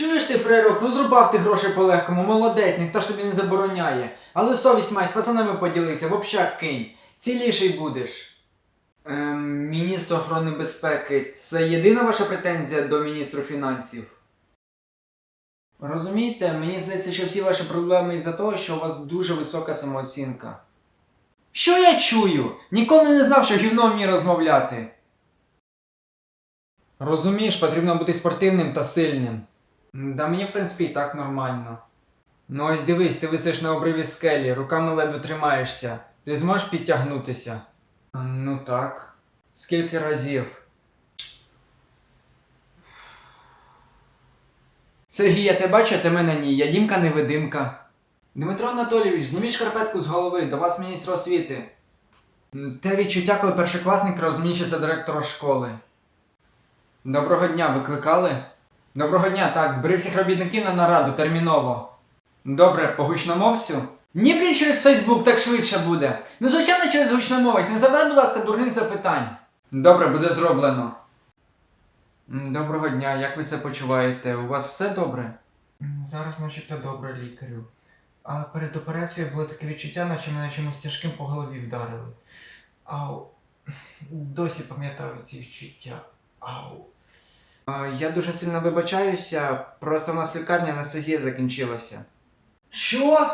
Чуєш ти, фрейрок, ну зрубав ти грошей по-легкому, молодець, ніхто ж тобі не забороняє. Але совість май, з пацанами поділився, в общак кинь. Ціліший будеш. Ем, міністр охорони безпеки, це єдина ваша претензія до міністру фінансів? Розумієте, мені здається, що всі ваші проблеми із-за того, що у вас дуже висока самооцінка. Що я чую? Ніколи не знав, що гівно вміє розмовляти. Розумієш, потрібно бути спортивним та сильним. Да мені, в принципі, і так нормально. Ну ось дивись, ти висиш на обриві скелі, руками ледве тримаєшся. Ти зможеш підтягнутися? Ну так. Скільки разів? Сергій, я тебе бачу, а ти мене ні. Я Дімка невидимка. Дмитро Анатолійович, зніміть шкарпетку з голови, до вас міністр освіти. Те відчуття, коли першокласник за директора школи. Доброго дня, викликали? Доброго дня, так, збери всіх робітників на нараду терміново. Добре, по гучномовцю? Ні, блін, через Фейсбук так швидше буде. Ну, звичайно, через гучномовець. Не задай, будь ласка, дурних запитань. Добре, буде зроблено. Доброго дня, як ви себе почуваєте? У вас все добре? Зараз начебто добре, лікарю. Але перед операцією було таке відчуття, наче мене чимось тяжким по голові вдарили. Ау. Досі пам'ятаю ці відчуття. Ау. Я дуже сильно вибачаюся, просто в нас лікарня анестезія закінчилася. Що?